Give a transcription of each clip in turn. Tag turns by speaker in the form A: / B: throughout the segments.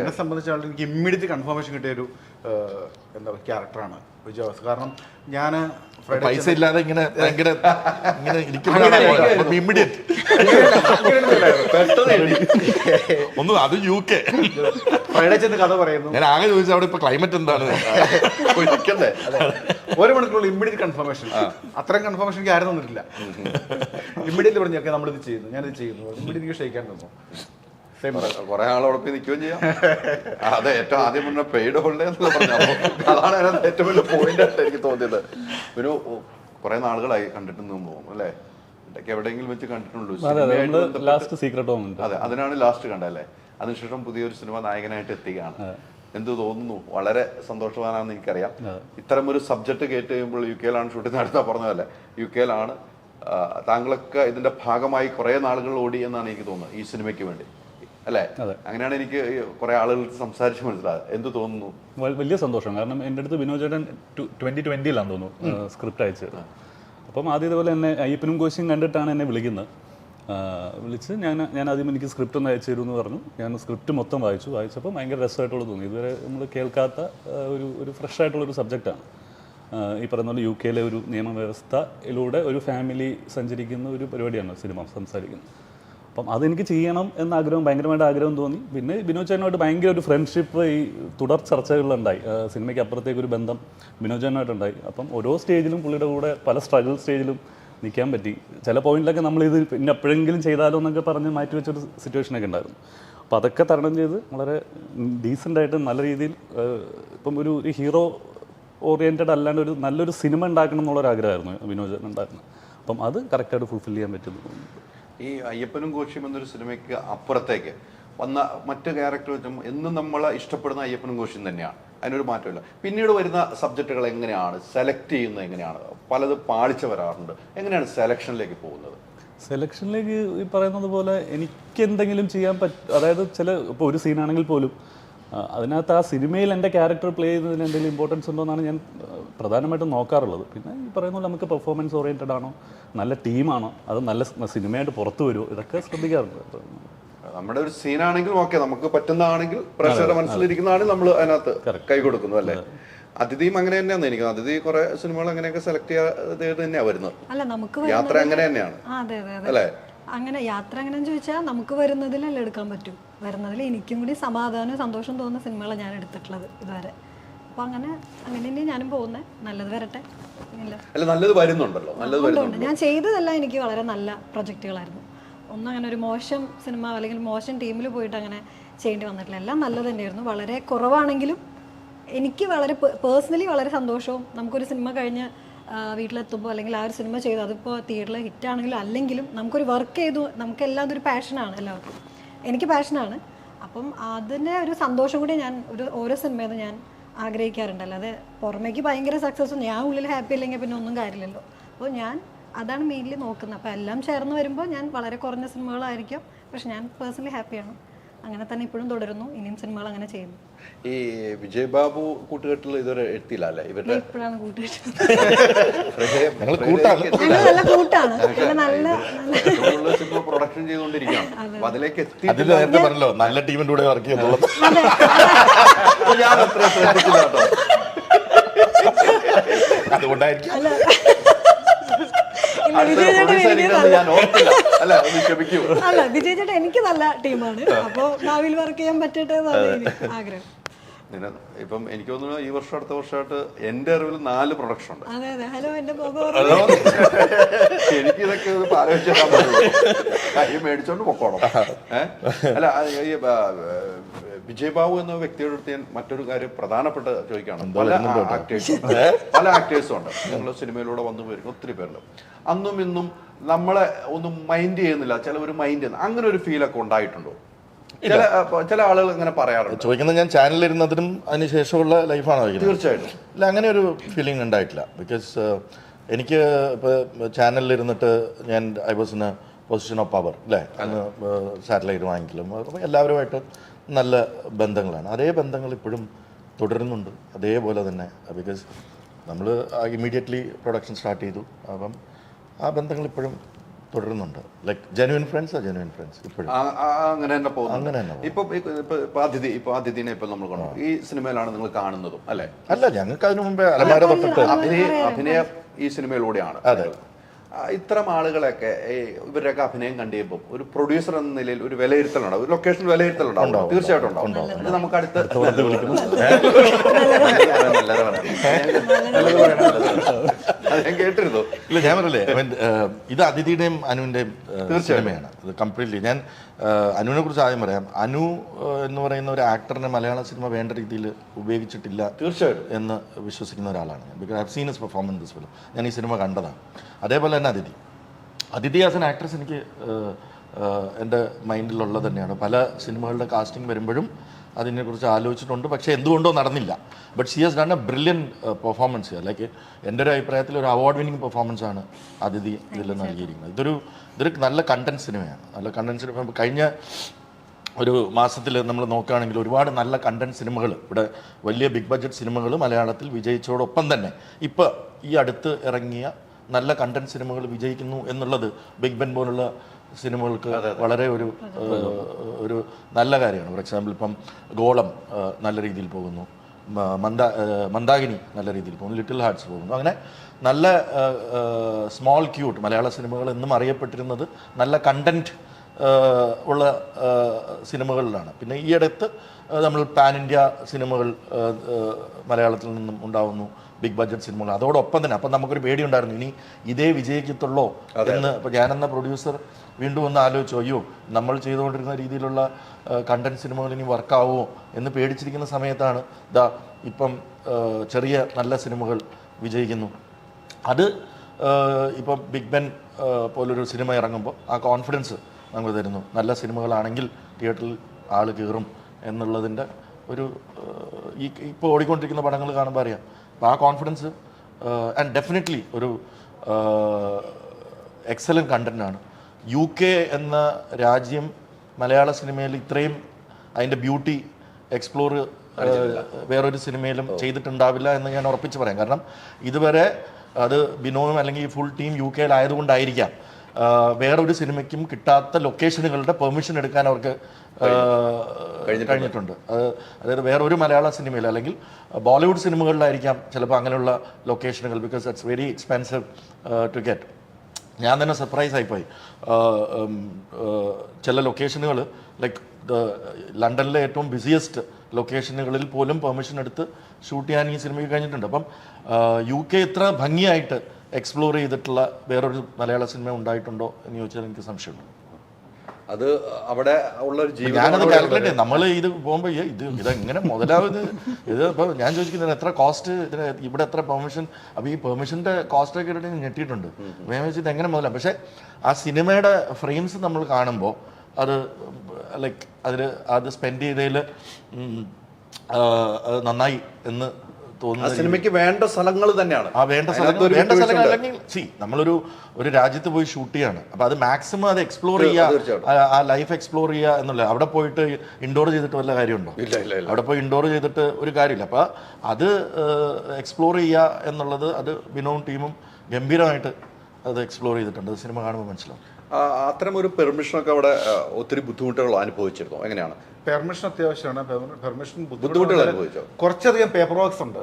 A: എന്നെ സംബന്ധിച്ചാണ് എനിക്ക് ഇമ്മീഡിയറ്റ് കൺഫർമേഷൻ കിട്ടിയ ഒരു എന്താ ക്യാരക്ടറാണ് വിജയവാസ് കാരണം ഞാൻ
B: പൈസ ഇല്ലാതെ ഇങ്ങനെ ഭയങ്കര ഇങ്ങനെ ഇമ്മീഡിയറ്റ് ഒന്നും അത് യു കെ
A: ഫ്രൈഡേ ചെന്ന് കഥ പറയുന്നു.
B: ഞാൻ ആകെ ചോദിച്ചത് അവിടെ ഇപ്പൊ ക്ലൈമറ്റ് എന്താണ്?
A: ഒരു മണിക്കൂറിൽ ഇമ്മീഡിയറ്റ് കൺഫർമേഷൻ അത്രയും കൺഫർമേഷൻ എനിക്ക് ആരും തന്നിട്ടില്ല. ഇമ്മീഡിയറ്റ്ലി പറഞ്ഞു ഓക്കെ നമ്മളിത് ചെയ്യുന്നു. ഞാനിത് ചെയ്യുന്നു. ഇമ്മീഡിയറ്റ് ഷെയ്ക്കാൻ തന്നു.
C: കുറെ ആളോടൊപ്പം നിൽക്കുകയും ചെയ്യാം. അതെ ഏറ്റവും ആദ്യം പറഞ്ഞ പെയ്ഡ് ഹോളിഡേ എന്നുള്ള പറഞ്ഞു അതാണ് അതിനകത്ത് ഏറ്റവും വലിയ പോയിന്റ് ആയിട്ട് എനിക്ക് തോന്നിയത്. ഒരു കുറെ നാളുകളായി കണ്ടിട്ടുണ്ടെന്ന് പോകും അല്ലേ? ഇടയ്ക്ക് എവിടെയെങ്കിലും വെച്ച് കണ്ടിട്ടുള്ളൂ
D: ലാസ്റ്റ് സീക്രട്ട്
C: അതെ അതിനാണ് ലാസ്റ്റ് കണ്ടല്ലേ അതിനുശേഷം പുതിയൊരു സിനിമ നായകനായിട്ട് എത്തുകയാണ് എന്ത് തോന്നുന്നു? വളരെ സന്തോഷവാനാണെന്ന് എനിക്കറിയാം. ഇത്തരം ഒരു സബ്ജക്ട് കേട്ട് കഴിയുമ്പോൾ യു കെയിലാണ് ഷൂട്ടിംഗ് നടത്താൻ പറഞ്ഞതല്ലേ? യു കെയിലാണ് താങ്കളൊക്കെ ഇതിന്റെ ഭാഗമായി കുറെ നാളുകൾ ഓടി എന്നാണ് എനിക്ക് തോന്നുന്നത് ഈ സിനിമയ്ക്ക് വേണ്ടി. അല്ലേ? അങ്ങനെയാണ് എനിക്ക് കുറെ ആളുകൾ സംസാരിച്ച് മനസ്സിലായത്. എന്ത് തോന്നുന്നു?
D: വലിയ സന്തോഷം. കാരണം എന്റെ അടുത്ത് വിനോദ് ചേട്ടൻ ട്വന്റി ട്വന്റിയിലാന്ന് തോന്നുന്നു സ്ക്രിപ്റ്റ് അയച്ചത്. അപ്പം ആദ്യം ഇതുപോലെ എന്നെ അയ്യപ്പനും കോശിയും കണ്ടിട്ടാണ് എന്നെ വിളിക്കുന്നത്. വിളിച്ച് ഞാൻ ഞാൻ ആദ്യം എനിക്ക് സ്ക്രിപ്റ്റ് ഒന്ന് അയച്ചു തരുമെന്ന് പറഞ്ഞു. ഞാൻ സ്ക്രിപ്റ്റ് മൊത്തം വായിച്ചു. വായിച്ചപ്പോൾ ഭയങ്കര രസമായിട്ടുള്ള തോന്നി. ഇതുവരെ നമ്മൾ കേൾക്കാത്ത ഒരു ഒരു ഫ്രഷ് ആയിട്ടുള്ള ഒരു സബ്ജക്റ്റാണ് ഈ പറയുന്ന പോലെ യു കെയിലെ ഒരു നിയമവ്യവസ്ഥയിലൂടെ ഒരു ഫാമിലി സഞ്ചരിക്കുന്ന ഒരു പരിപാടിയാണ് സിനിമ സംസാരിക്കുന്നത്. അപ്പം അതെനിക്ക് ചെയ്യണം എന്ന ആഗ്രഹം ഭയങ്കരമായിട്ട് ആഗ്രഹം തോന്നി. പിന്നെ ബിനോദ് ചേട്ടനുമായിട്ട് ഭയങ്കര ഒരു ഫ്രണ്ട്ഷിപ്പ് ഈ തുടർ ചർച്ചകളിലുണ്ടായി. സിനിമയ്ക്ക് അപ്പുറത്തേക്ക് ഒരു ബന്ധം ബിനോദ് ചേട്ടനുമായിട്ടുണ്ടായി അപ്പം ഓരോ സ്റ്റേജിലും പുള്ളിയുടെ കൂടെ പല സ്ട്രഗിൾ സ്റ്റേജിലും നിൽക്കാൻ പറ്റി. ചില പോയിന്റിലൊക്കെ നമ്മൾ ഇത് പിന്നെ എപ്പോഴെങ്കിലും ചെയ്താലോ എന്നൊക്കെ പറഞ്ഞ് മാറ്റി വെച്ചൊരു സിറ്റുവേഷനൊക്കെ ഉണ്ടായിരുന്നു. അപ്പോൾ അതൊക്കെ തരണം ചെയ്ത് വളരെ ഡീസന്റായിട്ട് നല്ല രീതിയിൽ ഇപ്പം ഒരു ഹീറോ ഓറിയന്റഡ് അല്ലാണ്ട് ഒരു നല്ലൊരു സിനിമ ഉണ്ടാക്കണം എന്നുള്ളൊരു ആഗ്രഹമായിരുന്നു വിനോദ് ചേട്ടൻ ഉണ്ടായിരുന്നത് അപ്പം അത് കറക്റ്റായിട്ട് ഫുൾഫിൽ ചെയ്യാൻ പറ്റുന്നു
C: ഈ അയ്യപ്പനും കോശിയും എന്നൊരു സിനിമയ്ക്ക് അപ്പുറത്തേക്ക് വന്ന മറ്റു ക്യാരക്ടർ വെച്ചും എന്നും നമ്മൾ ഇഷ്ടപ്പെടുന്ന അയ്യപ്പനും കോശിയും തന്നെയാണ്. അതിനൊരു മാറ്റമില്ല. പിന്നീട് വരുന്ന സബ്ജക്റ്റുകൾ എങ്ങനെയാണ്? സെലക്ട് ചെയ്യുന്നത് എങ്ങനെയാണ്? പലത് പാളിച്ച വരാറുണ്ട്. എങ്ങനെയാണ് സെലക്ഷനിലേക്ക് പോകുന്നത്?
D: സെലക്ഷനിലേക്ക് ഈ പറയുന്നത് പോലെ എനിക്ക് എന്തെങ്കിലും ചെയ്യാൻ പറ്റും അതായത് ചില ഇപ്പോൾ ഒരു സീനാണെങ്കിൽ പോലും അതിനകത്ത് ആ സിനിമയിൽ എന്റെ ക്യാരക്ടർ പ്ലേ ചെയ്യുന്നതിന് എന്തെങ്കിലും ഇമ്പോർട്ടൻസ് ഉണ്ടോ എന്നാണ് ഞാൻ പ്രധാനമായിട്ടും നോക്കാറുള്ളത്. പിന്നെ ഈ പറയുന്ന പോലെ നമുക്ക് പെർഫോമൻസ് ഓറിയന്റഡ് ആണോ നല്ല ടീമാണോ അത് നല്ല സിനിമയായിട്ട് പുറത്തു വരുമോ ഇതൊക്കെ ശ്രദ്ധിക്കാറുണ്ട്.
C: നമ്മുടെ ഒരു സീനാണെങ്കിൽ ഓക്കെ നമുക്ക് പറ്റുന്നതാണെങ്കിൽ പ്രഷർ മനസ്സിലിരിക്കുന്നതാണ് നമ്മൾ അതിനകത്ത് കൈ കൊടുക്കുന്നു അല്ലേ? അതിഥിയും അങ്ങനെ തന്നെയാണ് എനിക്ക്. അതിഥി കുറെ സിനിമകൾ അങ്ങനെയൊക്കെ സെലക്ട് ചെയ്യാതെ തന്നെയാണ് വരുന്നത്.
E: അല്ല നമുക്ക്
C: യാത്ര അങ്ങനെ തന്നെയാണ്.
E: ആ, അതെ അതെ അതെ.
C: അല്ലേ?
E: അങ്ങനെ യാത്ര അങ്ങനെ ചോദിച്ചാൽ നമുക്ക് വരുന്നതിലല്ലേ എടുക്കാൻ പറ്റും. വരുന്നതിൽ എനിക്കും കൂടി സമാധാനവും സന്തോഷം തോന്നുന്ന സിനിമകളാണ് ഞാൻ എടുത്തിട്ടുള്ളത് ഇതുവരെ. അപ്പോൾ അങ്ങനെ അങ്ങനെ തന്നെ ഞാനും പോകുന്നത് നല്ലത് വരട്ടെ.
C: അല്ല നല്ലത് വരുന്നുണ്ടല്ലോ. നല്ലത് വരുന്നുണ്ട്.
E: ഞാൻ ചെയ്തതെല്ലാം എനിക്ക് വളരെ നല്ല പ്രൊജക്റ്റുകളായിരുന്നു. ഒന്നും അങ്ങനെ ഒരു മോശം സിനിമ അല്ലെങ്കിൽ മോശം ടീമിൽ പോയിട്ട് അങ്ങനെ ചെയ്യേണ്ടി വന്നിട്ടില്ല. എല്ലാം നല്ലത് തന്നെയായിരുന്നു. വളരെ കുറവാണെങ്കിലും എനിക്ക് വളരെ പേഴ്സണലി വളരെ സന്തോഷവും നമുക്കൊരു സിനിമ കഴിഞ്ഞ് വീട്ടിലെത്തുമ്പോൾ അല്ലെങ്കിൽ ആ ഒരു സിനിമ ചെയ്തു അതിപ്പോൾ തിയേറ്ററിൽ ഹിറ്റ് ഹിറ്റാണെങ്കിലും അല്ലെങ്കിലും നമുക്കൊരു വർക്ക് ചെയ്തു നമുക്കെല്ലാം അതൊരു പാഷനാണ് എല്ലാവർക്കും. എനിക്ക് പാഷനാണ് അപ്പം അതിന്റെ ഒരു സന്തോഷം കൂടി ഞാൻ ഒരു ഓരോ സിനിമയിൽ ഞാൻ ആഗ്രഹിക്കാറുണ്ട്. അല്ലാതെ പുറമേക്ക് ഭയങ്കര സക്സസ് ഞാൻ ഉള്ളിൽ ഹാപ്പി അല്ലെങ്കിൽ പിന്നെ ഒന്നും കാര്യമില്ലല്ലോ. അപ്പോൾ ഞാൻ അതാണ് മെയിൻലി നോക്കുന്നത്. അപ്പോൾ എല്ലാം ചേർന്ന് വരുമ്പോൾ ഞാൻ വളരെ കുറഞ്ഞ സിനിമകളായിരിക്കും. പക്ഷെ ഞാൻ പേഴ്സണലി ഹാപ്പിയാണ് അങ്ങനെ തന്നെ ഇപ്പോഴും തുടരുന്നു ഇനിയും സിനിമകൾ അങ്ങനെ ചെയ്യുന്നു.
C: ഈ വിജയബാബു കൂട്ടുകെട്ടിൽ ഇതുവരെ എത്തിയില്ല അല്ലേ? ഇവരുടെ
E: ഇപ്പോഴാണ് കൂട്ടുകെട്ട് നല്ല കൂട്ടാണ്. നല്ല നല്ല
C: പ്രൊഡക്ഷൻ ചെയ്തുകൊണ്ടിരിക്കുകയാണ്. അപ്പൊ അതിലേക്ക് എത്തി
B: അതിൽ നേരത്തെ പറഞ്ഞല്ലോ നല്ല ടീമിന്റെ കൂടെ വർക്ക് ചെയ്യുന്നുള്ളത്
C: ഞാൻ അത്ര ശ്രദ്ധിച്ചില്ല കേട്ടോ.
B: അതുകൊണ്ടായിരിക്കും.
C: ഞാൻ ഓർത്തില്ല. അല്ല ഒന്ന് ക്ഷമിക്കൂ
E: അല്ല വിജയ് ചേട്ടാ എനിക്ക് നല്ല ടീമാണ്. അപ്പോൾ ഭാവിയിൽ വർക്ക് ചെയ്യാൻ പറ്റട്ടെ എന്നാണ് എനിക്ക് ആഗ്രഹം.
C: നിന്നെ ഇപ്പം എനിക്ക് തോന്നുന്നു ഈ വർഷം അടുത്ത വർഷമായിട്ട് എന്റെ അറിവിൽ നാല് പ്രൊഡക്ഷൻ ഉണ്ട്.
E: അതെ അതെ. ഹലോ എന്റെ ബോബോ
C: ഹലോ എനിക്ക് ഇതൊക്കെ ഒരു ആലോചിച്ചാൽ കാര്യം മേടിച്ചോണ്ട് പൊക്കോണം. ഏഹ് അല്ല അത് ഈ ബ- വിജയ് ബാബു എന്ന വ്യക്തിയുടെ അടുത്ത് ഞാൻ മറ്റൊരു കാര്യം പ്രധാനപ്പെട്ട ചോദിക്കുകയാണ് പല ആക്ടേഴ്സും പല ആക്ടേഴ്സും ഉണ്ട്. ഞങ്ങൾ സിനിമയിലൂടെ വന്നു പോയിരിക്കും ഒത്തിരി പേരുണ്ട്. അന്നും ഇന്നും നമ്മളെ ഒന്നും മൈൻഡ് ചെയ്യുന്നില്ല. ചില ഒരു മൈൻഡ് ചെയ്യുന്ന. അങ്ങനെ ഒരു ഫീലൊക്കെ ഉണ്ടായിട്ടുണ്ടോ? ചില ചില ആളുകൾ ഇങ്ങനെ പറയാറുണ്ട്.
B: ചോദിക്കുന്നത് ഞാൻ ചാനലിൽ ഇരുന്നതിനും അതിന് ശേഷമുള്ള ലൈഫാണോ
C: തീർച്ചയായിട്ടും.
B: ഇല്ല അങ്ങനെ ഒരു ഫീലിംഗ് ഉണ്ടായിട്ടില്ല. ബിക്കോസ് എനിക്ക് ഇപ്പോൾ ചാനലിലിരുന്നിട്ട് ഞാൻ I was in a position of power അല്ലേ അന്ന് സാറ്റലൈറ്റ് വാങ്ങിക്കലും. അപ്പോൾ എല്ലാവരുമായിട്ട് നല്ല ബന്ധങ്ങളാണ്. അതേ ബന്ധങ്ങൾ ഇപ്പോഴും തുടരുന്നുണ്ട്. അതേപോലെ തന്നെ ബിക്കോസ് നമ്മൾ ഇമ്മീഡിയറ്റ്ലി പ്രൊഡക്ഷൻ സ്റ്റാർട്ട് ചെയ്തു. അപ്പം ആ ബന്ധങ്ങൾ ഇപ്പോഴും തുടരുന്നുണ്ട്. ലൈക് ജെനുവിൻ ഫ്രണ്ട്സ് ആ ജെനുവിൻ ഫ്രണ്ട്സ് ഇപ്പോഴും.
C: അങ്ങനെ തന്നെ പോകുന്നു
B: അങ്ങനെ തന്നെ.
C: ഇപ്പൊ ഇപ്പൊ ഇപ്പൊ അതിഥി ഇപ്പൊ അതിഥിനെ ഇപ്പൊ നമ്മൾ കാണും. ഈ സിനിമയിലാണ് നിങ്ങൾ കാണുന്നതും അല്ലെ?
B: അല്ല ഞങ്ങൾക്ക് അതിനു മുമ്പേ അലമാര തൊട്ടിട്ട്
C: അഭിനയ അഭിനയം ഈ സിനിമയിലൂടെയാണ്.
B: അതെ.
C: ഇത്തരം ആളുകളൊക്കെ ഇവരുടെയൊക്കെ അഭിനയം കണ്ടിയപ്പോൾ ഒരു പ്രൊഡ്യൂസർ എന്ന നിലയിൽ ഒരു വിലയിരുത്തലുണ്ടാവും. ഒരു ലൊക്കേഷൻ വിലയിരുത്തലുണ്ടാവും.
B: ഉണ്ടാവും,
C: തീർച്ചയായിട്ടും ഉണ്ടാവും. ഇത് നമുക്ക് അടുത്ത അത് ഞാൻ കേട്ടിരുന്നു.
B: ഇല്ല ഞാൻ ഏഹ്, ഇത് അതിഥിയുടെയും അനുവിന്റെയും സിനിമയാണ്. ഇത് കംപ്ലീറ്റ്ലി ഞാൻ അനുവിനെ കുറിച്ച് ആദ്യം പറയാം. അനു എന്ന് പറയുന്ന ഒരു ആക്ടറിനെ മലയാള സിനിമ വേണ്ട രീതിയിൽ ഉപയോഗിച്ചിട്ടില്ല
C: തീർച്ചയായിട്ടും
B: എന്ന് വിശ്വസിക്കുന്ന ഒരാളാണ് ഞാൻ. Because I seen is performance this film ഞാൻ ഈ സിനിമ കണ്ടതാണ്. അതേപോലെ തന്നെ അതിഥി. അതിഥി ആസ് എൻ ആക്ട്രസ് എനിക്ക് എന്റെ മൈൻഡിലുള്ളത് തന്നെയാണ്. പല സിനിമകളുടെ കാസ്റ്റിംഗ് വരുമ്പോഴും അതിനെക്കുറിച്ച് ആലോചിച്ചിട്ടുണ്ട്. പക്ഷേ എന്തുകൊണ്ടോ നടന്നില്ല. But she has done a brilliant performance like എന്റെ ഒരു അഭിപ്രായത്തിൽ ഒരു അവാർഡ് വിന്നിങ് പെർഫോമൻസ് ആണ് അതിഥി ഇതിൽ നൽകിയിരിക്കുന്നത്. ഇതൊരു ഇതൊരു നല്ല കണ്ടന്റ് സിനിമയാണ് നല്ല കണ്ടന്റ് സിനിമ കഴിഞ്ഞ ഒരു മാസത്തിൽ നമ്മൾ നോക്കുകയാണെങ്കിൽ ഒരുപാട് നല്ല കണ്ടന്റ് സിനിമകൾ ഇവിടെ വലിയ ബിഗ് ബഡ്ജറ്റ് സിനിമകൾ മലയാളത്തിൽ വിജയിച്ചതോടൊപ്പം തന്നെ ഇപ്പോൾ ഈ അടുത്ത് ഇറങ്ങിയ നല്ല കണ്ടന്റ് സിനിമകൾ വിജയിക്കുന്നു എന്നുള്ളത് ബിഗ് ബെൻ പോലുള്ള സിനിമകൾക്ക് വളരെ ഒരു ഒരു നല്ല കാര്യമാണ്. ഫോർ എക്സാമ്പിൾ ഇപ്പം ഗോളം നല്ല രീതിയിൽ പോകുന്നു. മന്ദാ മന്ദ മന്ദാകിനി നല്ല രീതിയിൽ പോകുന്നു. ലിറ്റിൽ ഹാർട്സ് പോകുന്നു. അങ്ങനെ നല്ല സ്മോൾ ക്യൂട്ട് മലയാള സിനിമകൾ എന്നും അറിയപ്പെട്ടിരുന്നത് നല്ല കണ്ടന്റ് ഉള്ള സിനിമകളിലാണ്. പിന്നെ ഈ അടുത്ത് നമ്മൾ പാൻ ഇന്ത്യ സിനിമകൾ മലയാളത്തിൽ നിന്നും ഉണ്ടാവുന്നു. ബിഗ് ബഡ്ജറ്റ് സിനിമകൾ. അതോടൊപ്പം തന്നെ അപ്പം നമുക്കൊരു പേടിയുണ്ടായിരുന്നു. ഇനി ഇതേ വിജയിക്കത്തുള്ളോ എന്ന് ഇപ്പം ഞാനെന്ന പ്രൊഡ്യൂസർ വീണ്ടും ഒന്ന് ആലോചിച്ചു. അയ്യോ നമ്മൾ ചെയ്തുകൊണ്ടിരുന്ന രീതിയിലുള്ള കണ്ടന്റ് സിനിമകൾ ഇനി വർക്കാവുമോ എന്ന് പേടിച്ചിരിക്കുന്ന സമയത്താണ് ദാ ഇപ്പം ചെറിയ നല്ല സിനിമകൾ വിജയിക്കുന്നു. അത് ഇപ്പം ബിഗ് ബെൻ പോലൊരു സിനിമ ഇറങ്ങുമ്പോൾ ആ കോൺഫിഡൻസ് നമുക്ക് തരുന്നു. നല്ല സിനിമകളാണെങ്കിൽ തിയേറ്ററിൽ ആൾ കയറും എന്നുള്ളതിന്റെ ഒരു ഈ ഇപ്പോൾ ഓടിക്കൊണ്ടിരിക്കുന്ന പടങ്ങൾ കാണുമ്പോൾ അറിയാം. അപ്പോൾ ആ കോൺഫിഡൻസ് ആൻഡ് ഡെഫിനറ്റ്ലി ഒരു എക്സലന്റ് കണ്ടന്റാണ് യു കെ എന്ന രാജ്യം മലയാള സിനിമയിൽ ഇത്രയും അതിന്റെ ബ്യൂട്ടി എക്സ്പ്ലോർ വേറൊരു സിനിമയിലും ചെയ്തിട്ടുണ്ടാവില്ല എന്ന് ഞാൻ ഉറപ്പിച്ച് പറയാം. കാരണം ഇതുവരെ അത് ബിനോയും അല്ലെങ്കിൽ ഫുൾ ടീം യു കെയിലായതുകൊണ്ടായിരിക്കാം വേറൊരു സിനിമയ്ക്കും കിട്ടാത്ത ലൊക്കേഷനുകളുടെ പെർമിഷൻ എടുക്കാൻ അവർക്ക് കഴിഞ്ഞിട്ടുണ്ട്. അത് അതായത് വേറൊരു മലയാള സിനിമയിൽ അല്ലെങ്കിൽ ബോളിവുഡ് സിനിമകളിലായിരിക്കാം ചിലപ്പോൾ അങ്ങനെയുള്ള ലൊക്കേഷനുകൾ because it's very expensive to get ഞാൻ തന്നെ സർപ്രൈസ് ആയിപ്പോയി. ചില ലൊക്കേഷനുകൾ ലൈക്ക് ലണ്ടനിലെ ഏറ്റവും ബിസിയസ്റ്റ് ലൊക്കേഷനുകളിൽ പോലും പെർമിഷൻ എടുത്ത് ഷൂട്ട് ചെയ്യാൻ ഈ സിനിമയ്ക്ക് കഴിഞ്ഞിട്ടുണ്ട്. അപ്പം യു കെ ഇത്ര ഭംഗിയായിട്ട് എക്സ്പ്ലോർ ചെയ്തിട്ടുള്ള വേറൊരു മലയാള സിനിമ ഉണ്ടായിട്ടുണ്ടോ എന്ന് ചോദിച്ചാൽ എനിക്ക് സംശയമുണ്ട്.
C: അത് അവിടെ ഉള്ള ഒരു ജീവിതം
B: ഞാനത് കാൽക്കുലേറ്റ് നമ്മൾ ഇത് പോകുമ്പോൾ ഇത് ഇതെങ്ങനെ മുതലാവുന്നത്? ഇത് ഇപ്പോൾ ഞാൻ ചോദിക്കുന്നത് എത്ര കോസ്റ്റ് ഇതിന് ഇവിടെ എത്ര പെർമിഷൻ അപ്പോൾ ഈ പെർമിഷന്റെ കോസ്റ്റ് ഒക്കെ ഇട്ടിട്ട് ഞെട്ടിയിട്ടുണ്ട്. ഞാൻ ഇത് എങ്ങനെ മുതലാണ് പക്ഷേ ആ സിനിമയുടെ ഫ്രെയിംസ് നമ്മൾ കാണുമ്പോൾ അത് ലൈക്ക് അതിൽ അത് സ്പെൻഡ് ചെയ്തതിൽ നന്നായി എന്ന് തോന്നുന്നു
C: സിനിമയ്ക്ക് വേണ്ട സ്ഥലങ്ങൾ തന്നെയാണ്.
B: ആ വേണ്ട സ്ഥലങ്ങൾ വേണ്ട സ്ഥലങ്ങൾ അല്ലെങ്കിൽ സി നമ്മളൊരു ഒരു രാജ്യത്ത് പോയി ഷൂട്ട് ചെയ്യാണ്. അപ്പൊ അത് മാക്സിമം അത് എക്സ്പ്ലോർ
C: ചെയ്യാ
B: ചെയ്യുക ആ- ലൈഫ് എക്സ്പ്ലോർ ചെയ്യുക എന്നുള്ള അവിടെ പോയിട്ട് ഇൻഡോർ ചെയ്തിട്ട് വല്ല കാര്യമുണ്ടോ?
C: ഇല്ല ഇല്ല
B: അവിടെ പോയി ഇൻഡോർ ചെയ്തിട്ട് ഒരു കാര്യമില്ല. അപ്പൊ അത് എക്സ്പ്ലോർ ചെയ്യുക എന്നുള്ളത് അത് ബിനോവും ടീമും ഗംഭീരമായിട്ട് അത് എക്സ്പ്ലോർ ചെയ്തിട്ടുണ്ട്. സിനിമ കാണുമ്പോൾ മനസ്സിലാവും.
C: ആ, അത്തരം ഒരു പെർമിഷനൊക്കെ അവിടെ ഒത്തിരി ബുദ്ധിമുട്ടുകൾ അനുഭവിച്ചിരുന്നു. എങ്ങനെയാണ്?
A: പെർമിഷൻ അത്യാവശ്യമാണ്. പെർമിഷൻ
C: ബുദ്ധിമുട്ടുകൾ അനുഭവിച്ചോ?
A: കുറച്ചധികം പേപ്പർ വർക്ക്സ് ഉണ്ട്.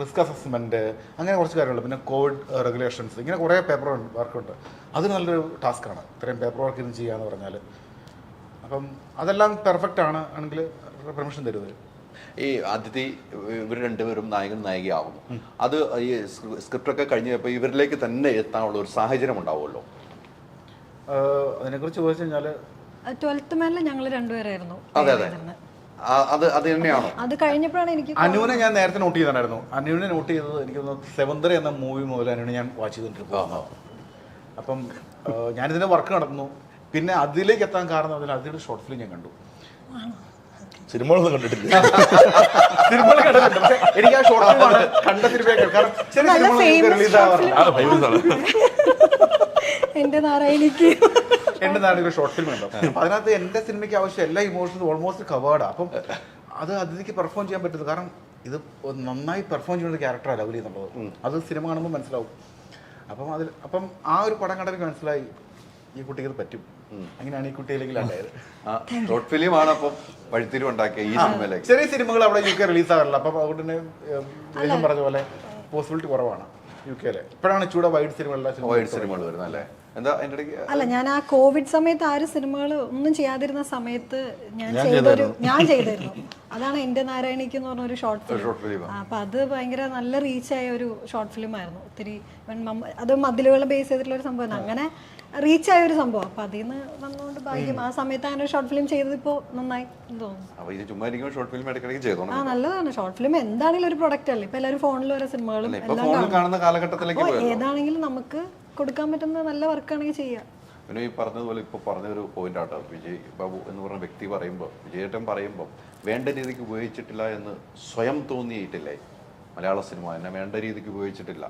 A: റിസ്ക് അസസ്മെന്റ് അങ്ങനെ കുറച്ച് കാര്യങ്ങളുണ്ട്. പിന്നെ കോവിഡ് റെഗുലേഷൻസ് ഇങ്ങനെ കുറേ പേപ്പർ വർക്ക് ഉണ്ട് അത് നല്ലൊരു ആണ് ഇത്രയും പേപ്പർ വർക്ക് ഇരുന്ന് ചെയ്യാന്ന് പറഞ്ഞാൽ അപ്പം അതെല്ലാം പെർഫെക്റ്റ് ആണ് ആണെങ്കിൽ പെർമിഷൻ തരുന്നത്.
C: ഈ അതിഥി ഇവർ രണ്ടുപേരും നായകൻ നായികയാകുന്നു. അത് ഈ സ്ക്രിപ്റ്റ് ഒക്കെ കഴിഞ്ഞപ്പോൾ ഇവരിലേക്ക് തന്നെ എത്താനുള്ള ഒരു സാഹചര്യം ഉണ്ടാവുമല്ലോ.
A: അതിനെക്കുറിച്ച് ചോദിച്ചു കഴിഞ്ഞാൽ
E: ട്വൽത്ത് മാനിൽ ഞങ്ങൾ രണ്ടുപേരായിരുന്നു.
C: അതെ അതെ. അത് അത് തന്നെയാണോ?
E: അത് കഴിഞ്ഞപ്പോഴാണ് എനിക്ക്
A: അനുവിനെ ഞാൻ നേരത്തെ നോട്ട് ചെയ്തിട്ടുണ്ടായിരുന്നു അനുവിനെ നോട്ട് ചെയ്തത് എനിക്ക് സെവന്തർ എന്ന മൂവി മുതൽ അനുവിനെ ഞാൻ വാച്ച് ചെയ്തിട്ടുണ്ട് അപ്പം ആഹ് ഞാനിതിന്റെ വർക്ക് നടത്തുന്നു. പിന്നെ അതിലേക്ക് എത്താൻ കാരണം അതിൽ അതിയുടെ ഷോർട്ട് ഫിലിം ഞാൻ കണ്ടു.
B: സിനിമകളൊന്നും കണ്ടിട്ടില്ല.
A: സിനിമകൾ കണ്ടിട്ടുണ്ട് പക്ഷേ എനിക്ക് ആ ഷോർട്ട് ഫിലിം ആണ് കണ്ട സിനിമയൊക്കെ കാരണം ചില സിനിമകൾ റിലീസ് ആവാറില്ല
B: ആണ്.
E: എന്റെ നാരായണിക്ക്.
A: എന്റെ നാരായണ ഒരു ഷോർട്ട് ഫിലിം ഉണ്ടോ അപ്പൊ അതിനകത്ത് എന്റെ സിനിമയ്ക്ക് ആവശ്യം എല്ലാ ഇമോഷൻസും ഓൾമോസ്റ്റ് കവേർഡ് അപ്പം അത് അതിലേക്ക് പെർഫോം ചെയ്യാൻ പറ്റുന്നത് കാരണം ഇത് നന്നായി പെർഫോം ചെയ്യുന്ന ഒരു ക്യാരക്ടറാണ് ലവ്ലി എന്നുള്ളത്. അത് സിനിമ കാണുമ്പോൾ മനസ്സിലാവും. അപ്പം അതിൽ അപ്പം ആ ഒരു പടം കണ്ടെങ്കിൽ മനസ്സിലായി ഈ കുട്ടിക്ക് ഇത് പറ്റും. അങ്ങനെയാണ് ഈ കുട്ടിയിലേക്ക് ഉണ്ടായത്
C: ആ ഷോർട്ട് ഫിലിം ആണ് അപ്പം വഴിത്തിരിവുണ്ടാക്കിയ ഈ സിനിമയിലേക്ക്
A: ചെറിയ സിനിമകൾ അവിടെ യു കെ റിലീസ് ആകാറില്ല. അപ്പം അതുകൊണ്ട് തന്നെ പറഞ്ഞ പോലെ പോസിബിലിറ്റി കുറവാണ് യു കെയിലെ ഇപ്പോഴാണ് ചൂടെ വൈഡ് സിനിമകളിലെ
C: വൈഡ് സിനിമകൾ വരുന്നത് അല്ലേ? എന്താ അതിന്റെ ഇടയ്ക്ക്
E: അല്ല ഞാൻ ആ കോവിഡ് സമയത്ത് ആരും സിനിമകൾ ഒന്നും ചെയ്യാതിരുന്ന സമയത്ത് ഞാൻ ചെയ്തൊരു ഞാൻ ചെയ്തിരുന്നു അതാണ് എന്റെ നാരായണിക്ക് എന്ന് പറഞ്ഞ ഒരു ഷോർട്ട് ഫിലിം അപ്പൊ അത് ഭയങ്കര നല്ല റീച്ചായ ഒരു ഷോർട്ട് ഫിലിം ആയിരുന്നു. ഒത്തിരി അത് മതിലുകളെ ബേസ് ചെയ്തിട്ടുള്ള ഒരു സംഭവം അങ്ങനെ റീച്ച് ആയ ഒരു സംഭവം. അപ്പൊ അതിൽ നിന്ന് വന്നുകൊണ്ട് ഭാഗ്യം ആ സമയത്ത് അങ്ങനെ ഷോർട്ട് ഫിലിം ചെയ്തത് ഇപ്പോ നന്നായി തോന്നുന്നു.
C: ഷോർട്ട് ഫിലിം ഇടയ്ക്കിടയ്ക്ക് ചെയ്തോണം
E: ആ നല്ലതാണ്. ഷോർട്ട് ഫിലിം എന്താണെങ്കിലും ഒരു പ്രൊഡക്റ്റ് അല്ലേ. ഇപ്പൊ എല്ലാവരും ഫോണിൽ ഓരോ സിനിമകളും ഏതാണെങ്കിലും നമുക്ക് കൊടുക്കാൻ പറ്റുന്ന നല്ല വർക്കാണെങ്കിൽ ചെയ്യാം.
C: പിന്നെ ഈ പറഞ്ഞതുപോലെ ഇപ്പോൾ പറഞ്ഞൊരു പോയിന്റ് ആട്ടോ വിജയ് ബാബു എന്ന് പറഞ്ഞ വ്യക്തി പറയുമ്പോൾ വിജയേട്ടൻ പറയുമ്പോൾ വേണ്ട രീതിക്ക് ഉപയോഗിച്ചിട്ടില്ല എന്ന് സ്വയം തോന്നിയിട്ടില്ലേ? മലയാള സിനിമ എന്നെ വേണ്ട രീതിക്ക് ഉപയോഗിച്ചിട്ടില്ല.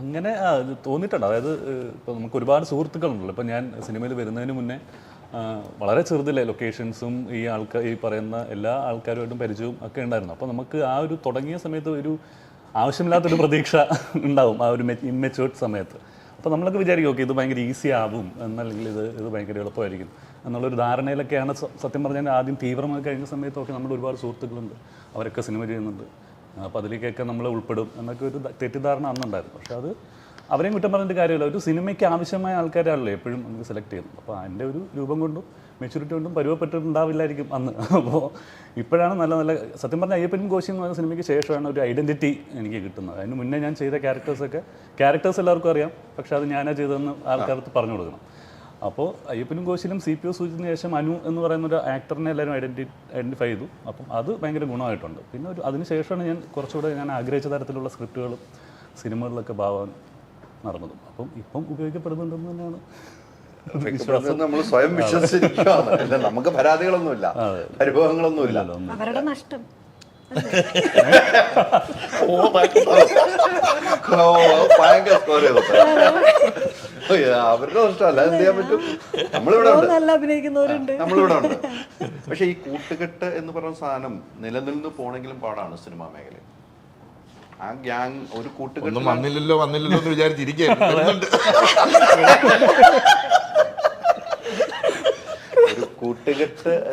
D: അങ്ങനെ തോന്നിയിട്ടുണ്ട്. അതായത് ഇപ്പോൾ നമുക്ക് ഒരുപാട് സുഹൃത്തുക്കളുണ്ടല്ലോ. ഇപ്പോൾ ഞാൻ സിനിമയിൽ വരുന്നതിന് മുന്നേ വളരെ ചെറുതിലെ ലൊക്കേഷൻസും ഈ ആൾക്കാർ ഈ പറയുന്ന എല്ലാ ആൾക്കാരുമായിട്ടും പരിചയവും ഒക്കെ ഉണ്ടായിരുന്നു. അപ്പോൾ നമുക്ക് ആ ഒരു തുടങ്ങിയ സമയത്ത് ഒരു ആവശ്യമില്ലാത്തൊരു പ്രതീക്ഷ ഉണ്ടാവും ആ ഒരു ഇമ്മെച്ചുവേർഡ് സമയത്ത്. അപ്പോൾ നമ്മളൊക്കെ വിചാരിക്കും ഓക്കെ ഇത് ഭയങ്കര ഈസി ആവും എന്നല്ലെങ്കിൽ ഇത് ഇത് ഭയങ്കര എളുപ്പമായിരിക്കും. എന്നുള്ളൊരു ധാരണയിലൊക്കെയാണ് സത്യം പറഞ്ഞാൽ ആദ്യം തീവ്രമായി കഴിഞ്ഞ സമയത്തൊക്കെ നമ്മൾ ഒരുപാട് സുഹൃത്തുക്കളുണ്ട്. അവരൊക്കെ സിനിമ ചെയ്യുന്നുണ്ട്. അപ്പോൾ അതിലേക്കൊക്കെ നമ്മൾ ഉൾപ്പെടും എന്നൊക്കെ ഒരു തെറ്റിദ്ധാരണ അന്നുണ്ടായിരുന്നു. പക്ഷേ അത് അവരെയും കുറ്റം പറഞ്ഞിട്ട് കാര്യമില്ല. ഒരു സിനിമയ്ക്ക് ആവശ്യമായ ആൾക്കാരാണല്ലോ എപ്പോഴും നമുക്ക് സെലക്ട് ചെയ്യുന്നത്. അപ്പോൾ അതിന്റെ ഒരു രൂപം കൊണ്ടും മെച്യൂരിറ്റി ഒന്നും പരുവപ്പെട്ടിട്ടുണ്ടാവില്ലായിരിക്കും അന്ന്. അപ്പോൾ ഇപ്പോഴാണ് നല്ല നല്ല സത്യം പറഞ്ഞാൽ അയ്യപ്പനും കോശി എന്ന് പറയുന്ന സിനിമയ്ക്ക് ശേഷമാണ് ഒരു ഐഡന്റിറ്റി എനിക്ക് കിട്ടുന്നത്. അതിന് മുന്നേ ഞാൻ ചെയ്ത ക്യാരക്ടേഴ്സൊക്കെ ക്യാരക്ടേഴ്സ് എല്ലാവർക്കും അറിയാം. പക്ഷേ അത് ഞാനാ ചെയ്തതെന്ന് ആൾക്കാർക്ക് പറഞ്ഞു കൊടുക്കണം. അപ്പോൾ അയ്യപ്പനും കോശിലും സി പി ഒ സൂചിച്ചതിന് ശേഷം അനു എന്ന് പറയുന്ന ഒരു ആക്ടറിനെ എല്ലാവരും ഐഡന്റി ഐഡന്റിഫൈ ചെയ്തു. അപ്പം അത് ഭയങ്കര ഗുണമായിട്ടുണ്ട്. പിന്നെ ഒരു അതിന് ശേഷമാണ് ഞാൻ കുറച്ചുകൂടെ ഞാൻ ആഗ്രഹിച്ച തരത്തിലുള്ള സ്ക്രിപ്റ്റുകളും സിനിമകളിലൊക്കെ ഭാവം നടന്നതും. അപ്പം ഇപ്പം ഉപയോഗിക്കപ്പെടുന്നുണ്ടെന്ന് തന്നെയാണ്
C: നമ്മൾ സ്വയം വിശ്വസിച്ചിരിക്കുകയാണ് അല്ല നമുക്ക് പരാതികളൊന്നുമില്ല അനുഭവങ്ങളൊന്നുമില്ല
E: അവരുടെ നഷ്ടം.
C: ഓ, ഭയങ്കര സ്കോർ ചെയ്തു. അവരുടെ നഷ്ടമല്ല. എന്ത് ചെയ്യാൻ പറ്റും? നമ്മളിവിടെ ഉണ്ട്. നമ്മളിവിടെ ഉണ്ട്. പക്ഷെ ഈ കൂട്ടുകെട്ട് എന്ന് പറയുന്ന സാധനം നിലനിന്ന് പോണെങ്കിലും പാടാണ് സിനിമാ മേഖല ആ ഗ്യാങ് ഒരു കൂട്ടുകെട്ട്
B: വന്നില്ലല്ലോ വന്നില്ലല്ലോ എന്ന് വിചാരിച്ചിരിക്കുന്നുണ്ട്
C: ഒരു കൂട്ടുകെട്ട്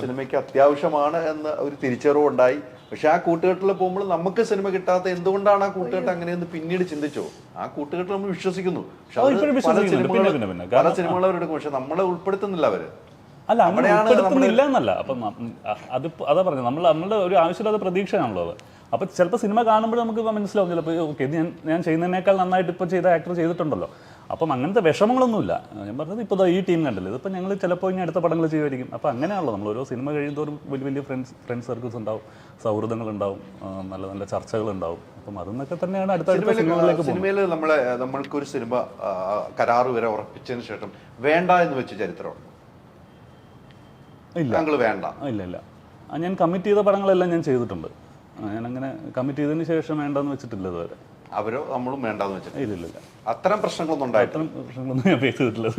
C: സിനിമയ്ക്ക് അത്യാവശ്യമാണ് എന്ന ഒരു തിരിച്ചറിവ് ഉണ്ടായി. പക്ഷെ ആ കൂട്ടുകെട്ടിൽ പോകുമ്പോൾ നമുക്ക് സിനിമ കിട്ടാത്ത എന്തുകൊണ്ടാണ് ആ കൂട്ടുകെട്ട് അങ്ങനെയെന്ന് പിന്നീട് ചിന്തിച്ചോ? ആ കൂട്ടുകെട്ട് നമ്മൾ വിശ്വസിക്കുന്നു. പക്ഷെ പല സിനിമകൾ. പല അവരെടുക്കും പക്ഷെ നമ്മളെ ഉൾപ്പെടുത്തുന്നില്ല അവർ.
D: അല്ല ഉൾപ്പെടുത്തുന്നില്ല എന്നല്ല. അപ്പം അത് ഇപ്പ- അതാ പറഞ്ഞത്. നമ്മൾ നമ്മളുടെ ഒരു ആവശ്യമില്ലാത്ത പ്രതീക്ഷയാണല്ലോ അത്. അപ്പം ചിലപ്പോൾ സിനിമ കാണുമ്പോൾ നമുക്ക് ഇപ്പം മനസ്സിലാവും ചിലപ്പോൾ ഓക്കെ ഞാൻ ഞാൻ ചെയ്യുന്നതിനേക്കാൾ നന്നായിട്ട് ഇപ്പോൾ ചെയ്ത ആക്ടർ ചെയ്തിട്ടുണ്ടല്ലോ. അപ്പം അങ്ങനത്തെ വിഷമങ്ങളൊന്നുമില്ല. ഞാൻ പറഞ്ഞത് ഇപ്പോൾ ഈ ടീം കണ്ടല്ലോ? ഇതിപ്പോൾ ഞങ്ങൾ ചിലപ്പോൾ ഇനി അടുത്ത പടങ്ങൾ ചെയ്യുമായിരിക്കും. അപ്പോൾ അങ്ങനെയാണല്ലോ നമ്മൾ. ഓരോ സിനിമ കഴിയുമോറും വലിയ വലിയ ഫ്രണ്ട്സ് ഫ്രണ്ട് സർക്കിൾസ് ഉണ്ടാവും. സൗഹൃദങ്ങളുണ്ടാവും നല്ല നല്ല ചർച്ചകളുണ്ടാവും അപ്പം അതെന്നൊക്കെ തന്നെയാണ് അടുത്ത സിനിമകളിലേക്ക്
C: സിനിമയിൽ നമ്മളെ നമ്മൾക്കൊരു സിനിമ കരാറ് വരെ ഉറപ്പിച്ചതിന് ശേഷം വേണ്ട എന്ന് വെച്ച് ചരിത്രമുണ്ട്
D: ഇല്ല.
C: താങ്കൾ വേണ്ട.
D: ഇല്ല ഇല്ല. ഞാൻ കമ്മിറ്റ് ചെയ്ത പടങ്ങളെല്ലാം ഞാൻ ചെയ്തിട്ടുണ്ട്. ഞാനങ്ങനെ ഞാൻ അങ്ങനെ കമ്മിറ്റ് ചെയ്തതിന് ശേഷം വേണ്ടെന്ന് വെച്ചിട്ടില്ല ഇതുവരെ.
C: അവരോ നമ്മളും വേണ്ടാന്ന് വെച്ചിട്ട്
D: ഇല്ല ഇല്ല
C: അത്തരം പ്രശ്നങ്ങളൊന്നും ഉണ്ടായിട്ടില്ല.
D: അത്തരം പ്രശ്നങ്ങളൊന്നും ഞാൻ ഫേസ് ചെയ്തിട്ടില്ല.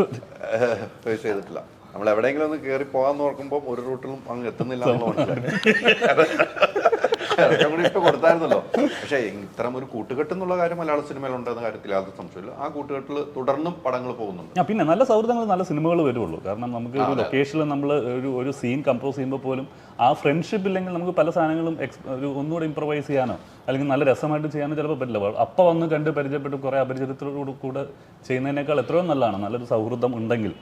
C: ഫേസ് ചെയ്തിട്ടില്ല. നമ്മൾ എവിടെയെങ്കിലും ഒന്ന് കയറി പോകാന്ന് ഓർക്കുമ്പോൾ ഒരു റൂട്ടിലും അങ്ങ് എത്തുന്നില്ല എന്നുള്ള മനസ്സിലായി. കൂടി ഇട്ട് കൊടുത്തായിരുന്നല്ലോ. പക്ഷേ ഇത്തരം ഒരു കൂട്ടുകെട്ട് എന്നുള്ള കാര്യം മലയാള സിനിമയിൽ ഉണ്ടെന്ന കാര്യത്തിൽ യാതൊരു സംശയമില്ല ആ കൂട്ടുകെട്ടിൽ തുടർന്നും പടങ്ങൾ പോകുന്നുണ്ട്.
D: പിന്നെ നല്ല സൗഹൃദങ്ങൾ നല്ല സിനിമകൾ വരുള്ളൂ കാരണം നമുക്ക് ഒരു ലൊക്കേഷനിൽ നമ്മൾ ഒരു ഒരു സീൻ കമ്പോസ് ചെയ്യുമ്പോൾ പോലും ആ ഫ്രണ്ട്ഷിപ്പ് ഇല്ലെങ്കിൽ നമുക്ക് പല സാധനങ്ങളും എക്സ് ഒരു ഒന്നുകൂടെ ഇമ്പ്രവൈസ് ചെയ്യാനോ അല്ലെങ്കിൽ നല്ല രസമായിട്ട് ചെയ്യാനോ ചിലപ്പോൾ പറ്റില്ല. അപ്പം വന്ന് കണ്ട് പരിചയപ്പെട്ട് കുറേ അപരിചിതത്തോടു കൂടെ ചെയ്യുന്നതിനേക്കാൾ എത്രയോ നല്ലതാണ്. നല്ലൊരു സൗഹൃദം ഉണ്ടെങ്കിൽ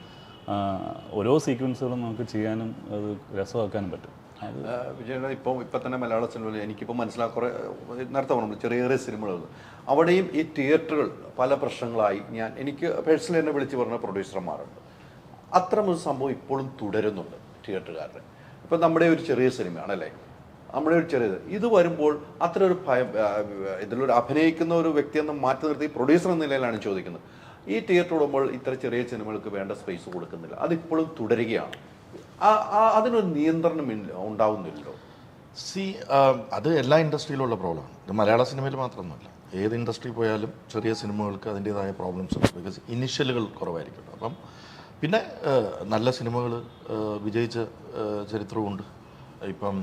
D: ഓരോ സീക്വൻസുകളും നമുക്ക് ചെയ്യാനും അത് രസമാക്കാനും പറ്റും. അത്.
C: വിജയുടെ ഇപ്പം ഇപ്പം തന്നെ മലയാള സിനിമയിൽ എനിക്കിപ്പോൾ മനസ്സിലാ കുറേ നേരത്തെ പറഞ്ഞു ചെറിയ ചെറിയ സിനിമകൾ അവിടെയും ഈ തിയേറ്ററുകൾ പല പ്രശ്നങ്ങളായി ഞാൻ എനിക്ക് പേഴ്സണലി എന്നെ വിളിച്ച് പറഞ്ഞ പ്രൊഡ്യൂസർമാരുണ്ട്. അത്തരമൊരു സംഭവം ഇപ്പോഴും തുടരുന്നുണ്ട് തിയേറ്ററുകാരുടെ. ഇപ്പം നമ്മുടെ ഒരു ചെറിയ സിനിമയാണല്ലേ നമ്മുടെ ഒരു ചെറിയത് ഇത് വരുമ്പോൾ അത്ര ഒരു ഭയം ഇതിലൊരു അഭിനയിക്കുന്ന ഒരു വ്യക്തിയെന്ന് മാറ്റി നിർത്തി പ്രൊഡ്യൂസർ എന്ന നിലയിലാണ് ചോദിക്കുന്നത്. ഈ തിയേറ്റർ വിടുമ്പോൾ ഇത്ര ചെറിയ സിനിമകൾക്ക് വേണ്ട സ്പേസ് കൊടുക്കുന്നില്ല. അതിപ്പോഴും തുടരുകയാണ്. അതിനൊരു നിയന്ത്രണം ഉണ്ടാവുന്നില്ലല്ലോ.
B: സി അത് എല്ലാ ഇൻഡസ്ട്രിയിലുള്ള പ്രോബ്ലമാണ് ഇത് മലയാള സിനിമയിൽ മാത്രമൊന്നുമല്ല. ഏത് ഇൻഡസ്ട്രി പോയാലും ചെറിയ സിനിമകൾക്ക് അതിന്റെതായ പ്രോബ്ലംസ് ഉണ്ട്. ബിക്കോസ് ഇനിഷ്യലുകൾ കുറവായിരിക്കും അപ്പം പിന്നെ നല്ല സിനിമകൾ വിജയിച്ച ചരിത്രമുണ്ട് ഇപ്പം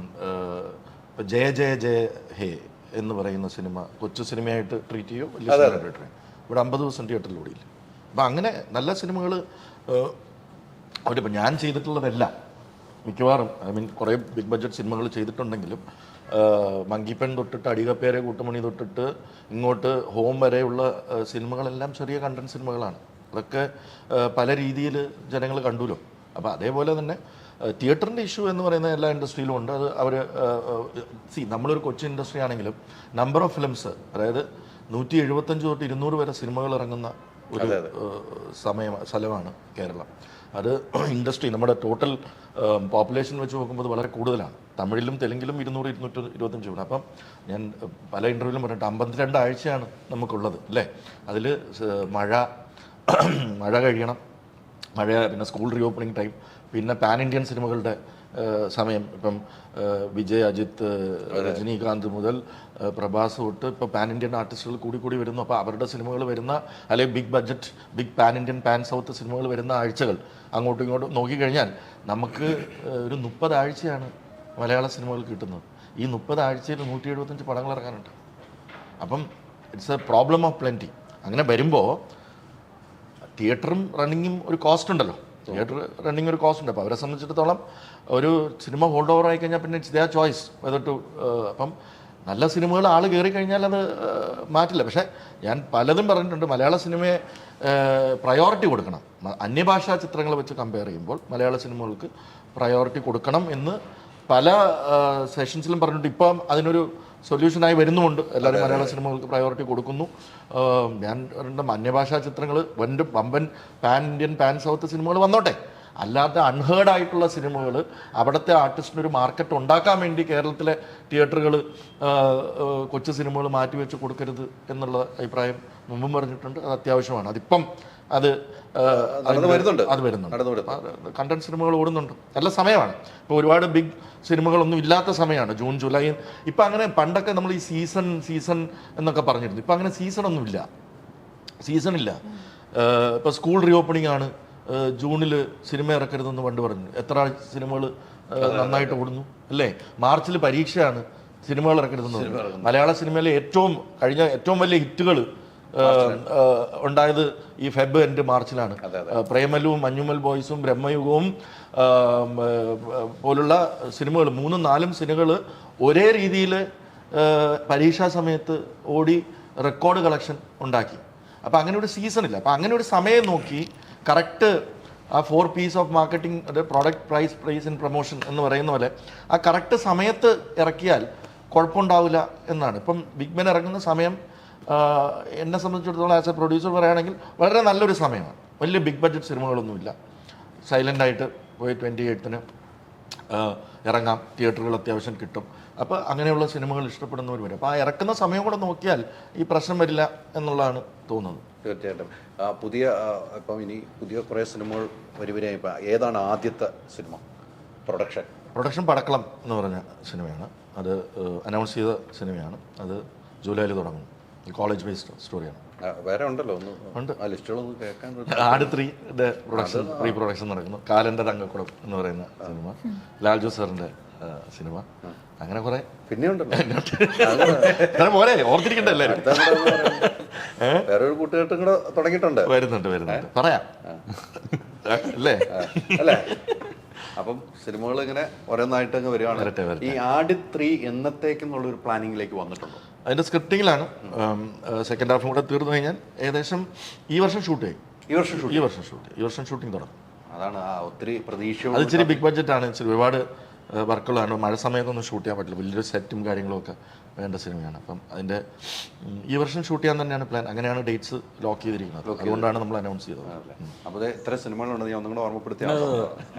B: ഇപ്പം ജയ ജയ ജയ ഹേ എന്ന് പറയുന്ന സിനിമ കൊച്ചു സിനിമയായിട്ട് ട്രീറ്റ് ചെയ്യോ. വലിയ സിനിമയായിട്ട് ട്രീറ്റ് ഇവിടെ അമ്പത് ദിവസം തിയേറ്ററിൽ ഓടിയില്ല. അപ്പം അങ്ങനെ നല്ല സിനിമകൾ അവരിപ്പോൾ ഞാൻ ചെയ്തിട്ടുള്ളതെല്ലാം മിക്കവാറും ഐ മീൻ കുറേ ബിഗ് ബഡ്ജറ്റ് സിനിമകൾ ചെയ്തിട്ടുണ്ടെങ്കിലും മങ്കിപ്പൻ തൊട്ടിട്ട് അടികപ്പേരെ കൂട്ടുമണി തൊട്ടിട്ട് ഇങ്ങോട്ട് ഹോം വരെയുള്ള സിനിമകളെല്ലാം ചെറിയ കണ്ടന്റ് സിനിമകളാണ്. അതൊക്കെ പല രീതിയിൽ ജനങ്ങൾ കണ്ടുല്ലോ. അപ്പോൾ അതേപോലെ തന്നെ തിയേറ്ററിന്റെ ഇഷ്യൂ എന്ന് പറയുന്ന എല്ലാ ഇൻഡസ്ട്രിയിലും ഉണ്ട്. അത് അവർ സി നമ്മളൊരു കൊച്ചു ഇൻഡസ്ട്രി ആണെങ്കിലും നമ്പർ ഓഫ് ഫിലിംസ് അതായത് നൂറ്റി എഴുപത്തഞ്ച് തൊട്ട് ഇരുന്നൂറ് വരെ സിനിമകൾ ഇറങ്ങുന്ന ഒരു സമയം സ്ഥലമാണ് കേരളം. അത് ഇൻഡസ്ട്രി നമ്മുടെ ടോട്ടൽ പോപ്പുലേഷൻ വെച്ച് നോക്കുമ്പോൾ അത് വളരെ കൂടുതലാണ്. തമിഴിലും തെലുങ്കിലും ഇരുന്നൂറ് ഇരുന്നൂറ്റി ഇരുപത്തഞ്ച് ഉണ്ട് അപ്പം ഞാൻ പല ഇന്റർവ്യൂവിലും പറഞ്ഞിട്ട് അമ്പത്തിരണ്ട് ആഴ്ചയാണ് നമുക്കുള്ളത് അല്ലേ? അതിൽ മഴ മഴ കഴിയണം. മഴ പിന്നെ സ്കൂൾ റീ ഓപ്പണിംഗ് ടൈം പിന്നെ പാൻ ഇന്ത്യൻ സിനിമകളുടെ സമയം. ഇപ്പം വിജയ് അജിത്ത് രജനീകാന്ത് മുതൽ പ്രഭാസ് തൊട്ട് ഇപ്പോൾ പാൻ ഇന്ത്യൻ ആർട്ടിസ്റ്റുകൾ കൂടി കൂടി വരുന്നു. അപ്പോൾ അവരുടെ സിനിമകൾ വരുന്ന അല്ലെങ്കിൽ big budget big pan Indian pan south സിനിമകൾ വരുന്ന ആഴ്ചകൾ അങ്ങോട്ടും ഇങ്ങോട്ടും നോക്കിക്കഴിഞ്ഞാൽ നമുക്ക് ഒരു മുപ്പതാഴ്ചയാണ് മലയാള സിനിമകൾ കിട്ടുന്നത്. ഈ മുപ്പതാഴ്ചയിൽ നൂറ്റി എഴുപത്തഞ്ച് പടങ്ങൾ ഇറങ്ങാനുണ്ട്. അപ്പം it's a problem of plenty. അങ്ങനെ വരുമ്പോൾ തിയേറ്ററും റണ്ണിങ്ങും ഒരു കോസ്റ്റ് ഉണ്ടല്ലോ. തിയേറ്റർ റണ്ണിങ് ഒരു കോസ്റ്റ് ഉണ്ട്. അപ്പോൾ അവരെ സംബന്ധിച്ചിടത്തോളം ഒരു സിനിമ ഹോൾഡ് ഓവർ ആയി കഴിഞ്ഞാൽ പിന്നെ it's the choice whether to അപ്പം നല്ല സിനിമകൾ ആൾ കയറി കഴിഞ്ഞാൽ അത് മാറ്റില്ല. പക്ഷേ ഞാൻ പലതും പറഞ്ഞിട്ടുണ്ട്. മലയാള സിനിമയെ പ്രയോറിറ്റി കൊടുക്കണം. അന്യഭാഷാ ചിത്രങ്ങൾ വെച്ച് കമ്പയർ ചെയ്യുമ്പോൾ മലയാള സിനിമകൾക്ക് പ്രയോറിറ്റി കൊടുക്കണം എന്ന് പല സെഷൻസിലും പറഞ്ഞിട്ടുണ്ട്. ഇപ്പം അതിനൊരു സൊല്യൂഷനായി വരുന്നുമുണ്ട്. എല്ലാവരും മലയാള സിനിമകൾക്ക് പ്രയോറിറ്റി കൊടുക്കുന്നു. ഞാൻ രണ്ട് അന്യഭാഷാ ചിത്രങ്ങൾ വന്റെ വമ്പൻ പാൻ ഇന്ത്യൻ പാൻ സൗത്ത് സിനിമകൾ വന്നോട്ടെ. അല്ലാത്ത അൺഹേർഡ് ആയിട്ടുള്ള സിനിമകൾ അവിടുത്തെ ആർട്ടിസ്റ്റിനൊരു മാർക്കറ്റ് ഉണ്ടാക്കാൻ വേണ്ടി കേരളത്തിലെ തിയേറ്ററുകൾ കൊച്ചു സിനിമകൾ മാറ്റിവെച്ച് കൊടുക്കരുത് എന്നുള്ള അഭിപ്രായം മുമ്പും പറഞ്ഞിട്ടുണ്ട്. അത് അത്യാവശ്യമാണ്. അതിപ്പം അത്
C: വരുന്നുണ്ട്.
B: അത് വരുന്നുണ്ട്. കണ്ടന്റ് സിനിമകൾ ഓടുന്നുണ്ട്. നല്ല സമയമാണ്. ഇപ്പോൾ ഒരുപാട് ബിഗ് സിനിമകളൊന്നും ഇല്ലാത്ത സമയമാണ്. June July. ഇപ്പം അങ്ങനെ പണ്ടൊക്കെ നമ്മൾ ഈ സീസൺ സീസൺ എന്നൊക്കെ പറഞ്ഞിരുന്നു. ഇപ്പം അങ്ങനെ സീസൺ ഒന്നും ഇല്ല. സീസൺ ഇല്ല. ഇപ്പോൾ സ്കൂൾ റീഓപ്പണിംഗ് ആണ്. ജൂണിൽ സിനിമ ഇറക്കരുതെന്ന് പണ്ട് പറഞ്ഞു. എത്ര സിനിമകൾ നന്നായിട്ട് ഓടുന്നു അല്ലേ? മാർച്ചിൽ പരീക്ഷയാണ് സിനിമകൾ ഇറക്കരുതെന്ന് മലയാള സിനിമയിലെ ഏറ്റവും കഴിഞ്ഞ ഏറ്റവും വലിയ ഹിറ്റുകൾ ഉണ്ടായത് ഈ ഫെബ് എൻഡ് മാർച്ചിലാണ്. പ്രേമലും പ്രേമലുവും മഞ്ഞുമൽ ബോയ്സും ബ്രഹ്മയുഗവും പോലുള്ള സിനിമകൾ മൂന്നും നാലും സിനിമകൾ ഒരേ രീതിയിൽ പരീക്ഷാ സമയത്ത് ഓടി റെക്കോർഡ് കളക്ഷൻ ഉണ്ടാക്കി. അപ്പോൾ അങ്ങനെ ഒരു സീസൺ ഇല്ല. അപ്പോൾ അങ്ങനെ ഒരു സമയം നോക്കി കറക്റ്റ് ആ ഫോർ പീസ് ഓഫ് മാർക്കറ്റിംഗ് അത് product price price in promotion എന്ന് പറയുന്ന പോലെ ആ കറക്റ്റ് സമയത്ത് ഇറക്കിയാൽ കുഴപ്പമുണ്ടാവില്ല എന്നാണ്. ഇപ്പം ബിഗ് ബെൻ ഇറങ്ങുന്ന സമയം എന്നെ സംബന്ധിച്ചിടത്തോളം ആസ് എ പ്രൊഡ്യൂസർ പറയുകയാണെങ്കിൽ വളരെ നല്ലൊരു സമയമാണ്. വലിയ ബിഗ് ബഡ്ജറ്റ് സിനിമകളൊന്നുമില്ല. സൈലന്റ് ആയിട്ട് പോയി ട്വന്റി എയ്ത്തിന് ഇറങ്ങാം. തിയേറ്ററുകൾ അത്യാവശ്യം കിട്ടും. അപ്പോൾ അങ്ങനെയുള്ള സിനിമകൾ ഇഷ്ടപ്പെടുന്നവർ വരും. അപ്പോൾ ആ ഇറക്കുന്ന സമയം കൂടെ നോക്കിയാൽ ഈ പ്രശ്നം വരില്ല എന്നുള്ളതാണ് തോന്നുന്നത്.
C: തീർച്ചയായിട്ടും. പുതിയ ഇപ്പം ഇനി പുതിയ കുറേ സിനിമകൾ വരുവരായി ഇപ്പം ഏതാണ് ആദ്യത്തെ സിനിമ? പ്രൊഡക്ഷൻ
B: പ്രൊഡക്ഷൻ പടക്കളം എന്ന് പറഞ്ഞ സിനിമയാണ്. അത് അനൗൺസ് ചെയ്ത സിനിമയാണ്. അത് ജൂലൈയിൽ തുടങ്ങും. കോളേജ് ബേസ്ഡ് സ്റ്റോറിയാണ്
C: വേറെ ഉണ്ടല്ലോ ഒന്ന്
B: ഉണ്ട്.
C: ആ ലിസ്റ്റുകളൊന്ന് കേൾക്കാൻ
B: ആട് ത്രീയുടെ പ്രൊഡക്ഷൻ പ്രീ പ്രൊഡക്ഷൻ നടക്കുന്നു. കാലന്റെ തങ്കക്കുളം എന്ന് പറയുന്ന സിനിമ. ലാൽജു സാറിന്റെ സിനിമ. അങ്ങനെ കുറെ.
C: പിന്നെ ഉണ്ടല്ലോ.
B: പോലെ ഓർത്തിരിക്കണ്ട എല്ലാവരും
C: വേറെ ഒരു കൂട്ടുകെട്ടും കൂടെ തുടങ്ങിയിട്ടുണ്ട്.
B: വരുന്നുണ്ട് വരുന്നുണ്ട്. പറയാം. അല്ലേ?
C: അല്ലേ? അപ്പം സിനിമകൾ ഇങ്ങനെ ഓരോന്നായിട്ട് അങ്ങ് വരികയാണ്. ഈ ആടി ത്രീ എന്നത്തേക്കെന്നുള്ള ഒരു പ്ലാനിങ്ങിലേക്ക് വന്നിട്ടുണ്ടോ?
B: അതിന്റെ സ്ക്രിപ്റ്റിങ്ങിലാണ് സെക്കൻഡ് ഹാഫും കൂടെ തീർന്നു കഴിഞ്ഞാൽ ഏകദേശം ഈ വർഷം ഷൂട്ട് ചെയ്യും
C: ഈ വർഷം ഷൂട്ട്
B: ഈ വർഷം ഷൂട്ട് ഈ വർഷം ഷൂട്ടിംഗ് തുടങ്ങും.
C: അതാണ് ഒത്തിരി
B: പ്രതീക്ഷ
C: അത്
B: ഇച്ചിരി ബിഗ് ബഡ്ജറ്റ് ആണ്. ഇച്ചിരി ഒരുപാട് വർക്കുകളാണ്. മഴ സമയത്തൊന്നും ഷൂട്ട് ചെയ്യാൻ പറ്റില്ല. വലിയൊരു സെറ്റും കാര്യങ്ങളൊക്കെ വേണ്ട സിനിമയാണ്. അപ്പം അതിന്റെ ഈ വർഷം ഷൂട്ട് ചെയ്യാൻ തന്നെയാണ് പ്ലാൻ അങ്ങനെയാണ് ഡേറ്റ്സ് ലോക്ക് ചെയ്തിരിക്കുന്നത്. അതുകൊണ്ടാണ് നമ്മൾ അനൗൺസ് ചെയ്തത്.
C: അപ്പോൾ ദേ ഇത്ര സിനിമകളുണ്ട് ഞാൻ ഒന്നുകൂടെ ഓർമ്മപ്പെടുത്തിയ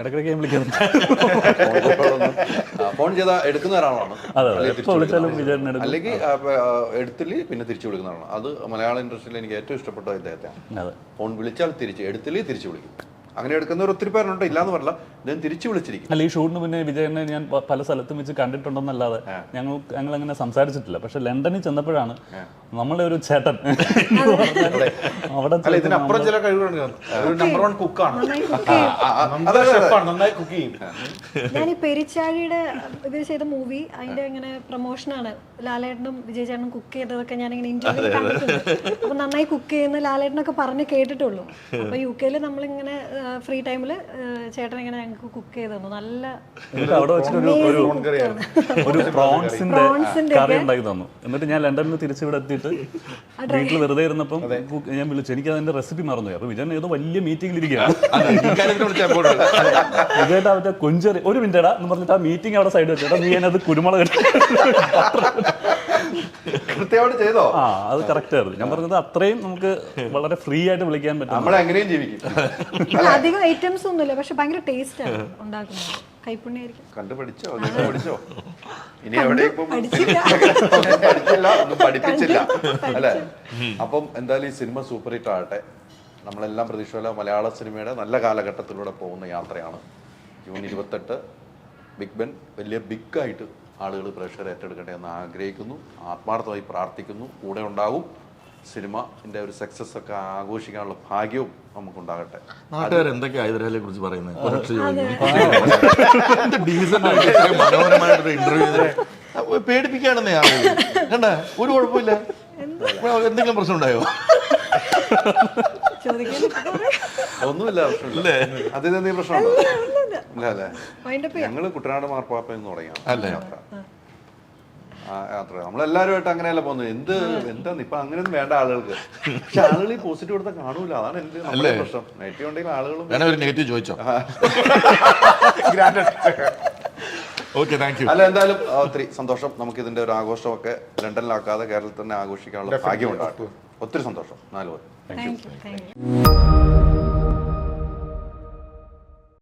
D: ഇടയ്ക്കിടയ്ക്ക് ഞാൻ വിളിക്കുന്നുണ്ട്
C: ഫോൺ ചെയ്ത എടുക്കുന്ന ഒരാളാണ്. അല്ലെങ്കിൽ ആ, പിന്നെ തിരിച്ചു വിളിക്കുന്ന ആളാണ്. അത് മലയാള ഇൻഡസ്ട്രിയിൽ എനിക്ക് ഏറ്റവും ഇഷ്ടപ്പെട്ട ഇദ്ദേഹത്തെയാണ്.
D: അതെ.
C: ഫോൺ വിളിച്ചാൽ തിരിച്ച് എടുത്തില്ലേ തിരിച്ചു വിളിക്കും. അങ്ങനെ എടുക്കുന്നവർ ഒത്തിരി പേരുണ്ടോ. ഇല്ലാന്ന് പറയില്ല ഇദ്ദേഹം തിരിച്ചു വിളിച്ചിരിക്കും
D: അല്ല ഈ ഷൂട്ടിന് പിന്നെ വിജയനെ ഞാൻ പല സ്ഥലത്തും വെച്ച് കണ്ടിട്ടുണ്ടെന്നല്ലാതെ ഞങ്ങൾ ഞങ്ങൾ അങ്ങനെ സംസാരിച്ചിട്ടില്ല. പക്ഷെ ലണ്ടനിൽ ചെന്നപ്പോഴാണ് നമ്മളെ ഒരു ചേട്ടൻ അവിടെ
A: അല്ല ഇതിനപ്പുറം ചില കഴിവുകളുണ്ട് നമ്പർ വൺ കുക്കാണ്
E: നന്നായി
A: കുക്ക് ചെയ്യും.
E: ഞാൻ ഈ പെരിച്ചാഴിയുടെ ഇവർ ചെയ്ത മൂവി അതിന്റെ ഇങ്ങനെ പ്രൊമോഷനാണ് ലാലേട്ടനും വിജയ് ചേട്ടനും കുക്ക് ചെയ്തതൊക്കെ ഞാൻ ഇങ്ങനെ ഇന്റർവ്യൂ കണ്ടിട്ടുണ്ട്. അപ്പൊ നന്നായി കുക്ക് ചെയ്യുന്ന ലാലേട്ടനൊക്കെ പറഞ്ഞ് കേട്ടിട്ടുള്ളൂ. അപ്പൊ യു കെയിൽ നമ്മളിങ്ങനെ ഫ്രീ ടൈമിൽ ചേട്ടൻ ഇങ്ങനെ ഞങ്ങൾക്ക് കുക്ക് ചെയ്ത് തന്നു. നല്ല
D: എന്നിട്ട് അവിടെ വെച്ചിട്ട് ഒരു ഒരു ഒരു പ്രോൺസിന്റെ കറി ഉണ്ടാക്കി തന്നു. എന്നിട്ട് ഞാൻ ലണ്ടനിൽ നിന്ന് തിരിച്ച് ഇവിടെ എത്തിയിട്ട് വീട്ടിൽ വെറുതെ ഇരുന്നപ്പം ഞാൻ വിളിച്ചു എനിക്ക് അതിന്റെ റെസിപ്പി മറന്നു അപ്പൊ വിജയൻ ഏതോ വലിയ മീറ്റിംഗിൽ ഇരിക്കുകയാണ്. വിജയേട്ടാ മറ്റേ കൊഞ്ചറി ഒരു മിനിറ്റ് എന്ന് പറഞ്ഞിട്ട് ആ മീറ്റിംഗ് അവിടെ സൈഡ് വെച്ചേട്ടാ നീ എന്നത് കുരുമുളക്
C: കൃത്യമായിട്ട് ചെയ്തോ?
D: ആ അത് കറക്റ്റ് ആയിരുന്നു. ഞാൻ പറഞ്ഞത് അത്രയും നമുക്ക് വളരെ ഫ്രീ ആയിട്ട് വിളിക്കാൻ പറ്റും
C: നമ്മളെങ്ങനെയും ജീവിക്കും.
E: അല്ല, അധികം ഐറ്റംസ് ഒന്നുമില്ല പക്ഷെ ഭയങ്കര ടേസ്റ്റ് ഉണ്ടാക്കുന്നത്. കൈപ്പുണ്യായിരിക്കും.
C: നിങ്ങൾ പഠിച്ചോ? ഇനി
E: പഠിച്ചില്ല.
C: ഒന്നും പഠിപ്പിച്ചില്ല. അല്ലേ? അപ്പം എന്തായാലും ഈ സിനിമ സൂപ്പർ ഹിറ്റ് ആകട്ടെ. നമ്മളെല്ലാം പ്രതീക്ഷയുള്ള മലയാള സിനിമയുടെ നല്ല കാലഘട്ടത്തിലൂടെ പോകുന്ന യാത്രയാണ്. ജൂൺ ഇരുപത്തെട്ട് ബിഗ് ബെൻ വലിയ ബിഗ് ആയിട്ട് ആളുകൾ പ്രേക്ഷകർ ഏറ്റെടുക്കട്ടെ എന്ന് ആഗ്രഹിക്കുന്നു. ആത്മാർത്ഥമായി പ്രാർത്ഥിക്കുന്നു. കൂടെ ഉണ്ടാകും സിനിമന്റെ ഒരു സക്സസ് ഒക്കെ ആഘോഷിക്കാനുള്ള ഭാഗ്യവും നമുക്കുണ്ടാകട്ടെ.
B: നാട്ടുകാർ എന്തൊക്കെ ഹൈദരാലിയെ കുറിച്ച് പറയുന്നത് ഇന്റർവ്യൂ പേടിപ്പിക്കുകയാണെന്നേ ആളുകൾ കണ്ട? ഒരു കുഴപ്പമില്ല. എന്തെങ്കിലും പ്രശ്നം ഉണ്ടായോ
C: ഒന്നുമില്ല പ്രശ്നമില്ല. അതിന് പ്രശ്നമുണ്ടോ? ഇല്ല അല്ലേ?
E: വൈൻഡപ്പ്
C: ഞങ്ങൾ കുട്ടനാട് മാർപ്പാപ്പ എന്ന് തുടങ്ങിയാണ്.
B: അല്ലേ?
C: യാത്ര. യാത്ര. നമ്മളെല്ലാവരുമായിട്ട് അങ്ങനെയല്ല പോകുന്നത്? എന്ത് എന്താന്ന് ഇപ്പൊ അങ്ങനെയൊന്നും വേണ്ട ആളുകൾക്ക്. പക്ഷെ ആളുകൾ ഈ പോസിറ്റീവ് എടുത്താൽ കാണൂല. അതാണ് എന്റെ നമ്മുടെ പ്രശ്നം. നെഗറ്റീവ് ഉണ്ടെങ്കിൽ ആളുകളും
B: ഞാൻ ഒരു നെഗറ്റീവ് ചോദിച്ചോ? ഓക്കെ താങ്ക് യു
C: അല്ല എന്തായാലും ഒത്തിരി സന്തോഷം. നമുക്ക് ഇതിന്റെ ഒരു ആഘോഷമൊക്കെ ലണ്ടനിലാക്കാതെ കേരളത്തിൽ തന്നെ ആഘോഷിക്കാനുള്ള ഭാഗ്യമുണ്ടാകും ഒത്തിരി സന്തോഷം. നാല് പേർ
E: താങ്ക് യു